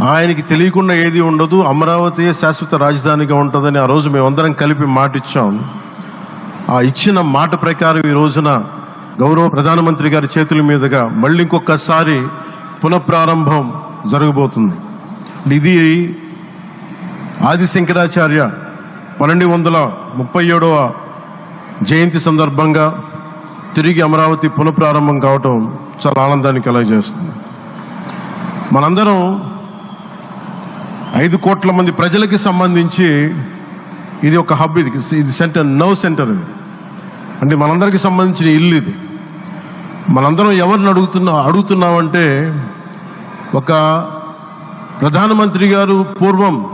ఆయనకి తెలియకుండా ఏది ఉండదు అమరావతి శాశ్వత రాజధానిగా ఉంటుందని ఆ రోజు మేమందరం కలిపి మాట ఇచ్చాం ఆ ఇచ్చిన మాట ప్రకారం ఈ రోజున గౌరవ ప్రధానమంత్రి గారి చేతుల మీదుగా మళ్ళీ ఇంకొకసారి పునఃప్రారంభం జరగబోతుంది. ఇది ఆది శంకరాచార్య పన్నెండు వందల ముప్పై ఏడవ జయంతి సందర్భంగా తిరిగి అమరావతి పునఃప్రారంభం కావటం చాలా ఆనందాన్ని కలగజేస్తుంది. మనందరం ఐదు కోట్ల మంది ప్రజలకి సంబంధించి ఇది ఒక హబ్ ఇది. ఇది సెంటర్ నవ్ సెంటర్ ఇది. అంటే మనందరికి సంబంధించిన ఇల్లు ఇది. మనందరం ఎవరిని అడుగుతున్నా అడుగుతున్నామంటే ఒక ప్రధానమంత్రి గారు పూర్వం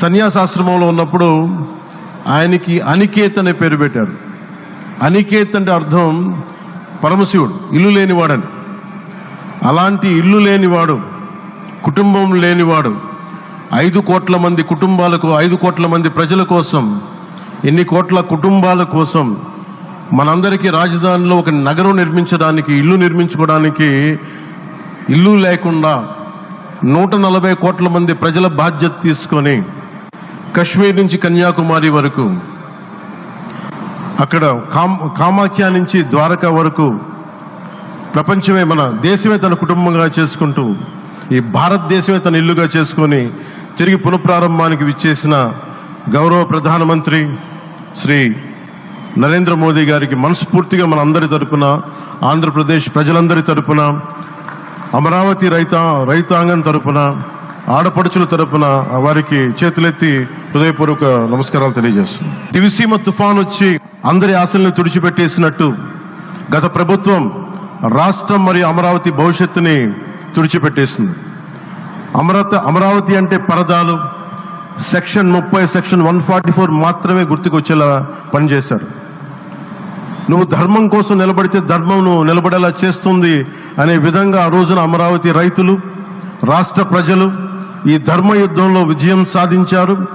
సన్యాసాశ్రమంలో ఉన్నప్పుడు ఆయనకి అనికేత్ అనే పేరు పెట్టారు. అనికేత్ అంటే అర్థం పరమశివుడు ఇల్లు లేనివాడని. అలాంటి ఇల్లు లేనివాడు కుటుంబం లేనివాడు ఐదు కోట్ల మంది కుటుంబాలకు ఐదు కోట్ల మంది ప్రజల కోసం ఎన్ని కోట్ల కుటుంబాల కోసం మనందరికీ రాజధానిలో ఒక నగరం నిర్మించడానికి ఇల్లు నిర్మించుకోవడానికి ఇల్లు లేకుండా నూట నలభై కోట్ల మంది ప్రజల బాధ్యత తీసుకొని కశ్మీర్ నుంచి కన్యాకుమారి వరకు అక్కడ కామ్ కామాఖ్య నుంచి ద్వారకా వరకు ప్రపంచమే మన దేశమే తన కుటుంబంగా చేసుకుంటూ ఈ భారతదేశమే తన ఇల్లుగా చేసుకొని తిరిగి పునఃప్రారంభానికి విచ్చేసిన గౌరవ ప్రధానమంత్రి శ్రీ నరేంద్ర మోదీ గారికి మనస్ఫూర్తిగా మన అందరి తరపున ఆంధ్రప్రదేశ్ ప్రజలందరి తరపున అమరావతి రైత రైతాంగం తరపున ఆడపడుచుల తరపున వారికి చేతులెత్తి హృదయపూర్వక నమస్కారాలు తెలియజేస్తుంది దివిసీమ తుఫాన్ వచ్చి అందరి ఆశల్ని తుడిచిపెట్టేసినట్టు గత ప్రభుత్వం రాష్ట్రం మరియు అమరావతి భవిష్యత్తుని తుడిచిపెట్టేసింది. అమరావతి అమరావతి అంటే పరదాలు. సెక్షన్ ముప్పై సెక్షన్ వన్ ఫార్టీ ఫోర్ మాత్రమే గుర్తుకొచ్చేలా పనిచేశారు. నువ్వు ధర్మం కోసం నిలబడితే ధర్మం నువ్వు నిలబడేలా చేస్తుంది అనే విధంగా ఆ రోజున అమరావతి రైతులు రాష్ట్ర ప్రజలు ఈ ధర్మ యుద్ధంలో విజయం సాధించారు.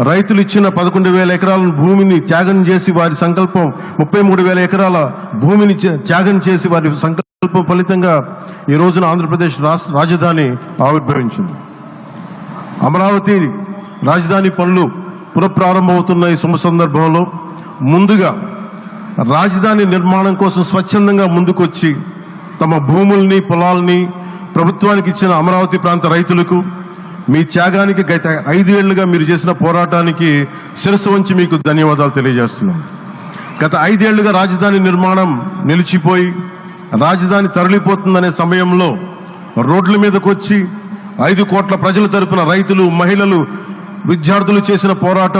రైతులు ఇచ్చిన పదకొండు వేల ఎకరాల భూమిని త్యాగం చేసి వారి సంకల్పం ముప్పై మూడు వేల ఎకరాల భూమిని త్యాగం చేసి వారి సంకల్పం ఫలితంగా ఈ రోజున ఆంధ్రప్రదేశ్ రాష్ట్ర రాజధాని ఆవిర్భవించింది. అమరావతి రాజధాని పనులు పునఃప్రారంభమవుతున్న ఈ శుభ సందర్భంలో ముందుగా రాజధాని నిర్మాణం కోసం స్వచ్ఛందంగా ముందుకొచ్చి తమ భూముల్ని పొలాల్ని ప్రభుత్వానికి ఇచ్చిన అమరావతి ప్రాంత రైతులకు మీ త్యాగానికి గత ఐదేళ్ళుగా మీరు చేసిన పోరాటానికి శిరస్సు వంచి మీకు ధన్యవాదాలు తెలియజేస్తున్నాం. గత ఐదేళ్ళుగా రాజధాని నిర్మాణం నిలిచిపోయి రాజధాని తరలిపోతుందనే సమయంలో రోడ్ల మీదకు వచ్చి ఐదు కోట్ల ప్రజల తరపున రైతులు మహిళలు విద్యార్థులు చేసిన పోరాటం